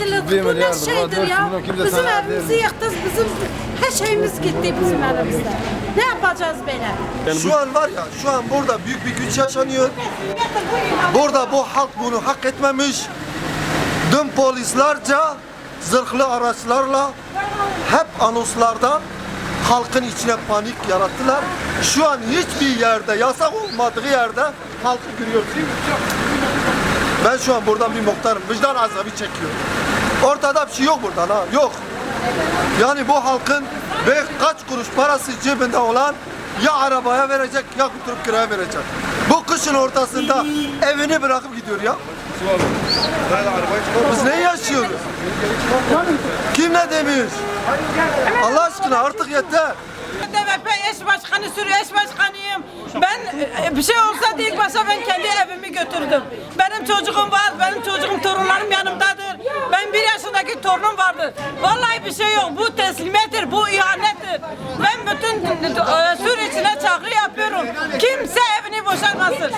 Rezillik, 401 bunlar milyar, şeydir 400 ya. Bizim evimizi yıktınız, bizim her şeyimiz gitti bizim elimizde. Ne yapacağız böyle? Şu an var ya, şu an burada büyük bir güç yaşanıyor. Burada bu halk bunu hak etmemiş. Dün polislerce zırhlı araçlarla hep anonslarda halkın içine panik yarattılar. Şu an hiçbir yerde, yasak olmadığı yerde halkı görüyorsun. Ben şu an buradan bir muhtarım. Vicdan azabı çekiyorum. Ortada bir şey yok burada ha. Yok. Yani bu halkın ve kaç kuruş parası cebinde olan ya arabaya verecek ya götürüp kiraya verecek. Bu kışın ortasında evini bırakıp gidiyor ya. Biz ne yaşıyoruz? Kim ne demiş? Allah aşkına artık yeter. DVP eş başkanı sürü eş başkanıyım. Ben e, bir şey olsa değil başa ben kendi evimi götürdüm. Benim çocuğum var, benim çocuğum torunlarım yanımdadır. Ben bir yaşındaki torunum vardır. Vallahi bir şey yok. Bu teslimiyettir, bu ihanettir. Ben bütün e, sür içine çağrı yapıyorum. Kimse evini boşaltmasın.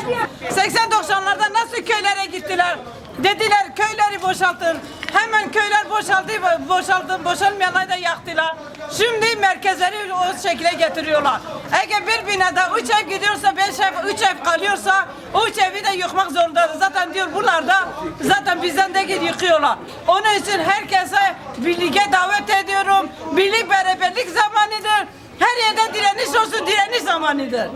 80-90'larda nasıl köylere gittiler? Dediler köyleri boşaltın. Hemen köyler boşaldı, boşaldı, boşalmayanları da yaktılar. Şimdi merkezleri o şekilde getiriyorlar. Eğer bir binada üç ev gidiyorsa, beş ev, üç ev kalıyorsa o üç evi de yıkmak zorundadır. Zaten diyor bunlar da zaten bizden de yıkıyorlar. Onun için herkese birliğe davet ediyorum. Birlik beraberlik zamanıdır. Her yerde direniş olsun direniş zamanıdır.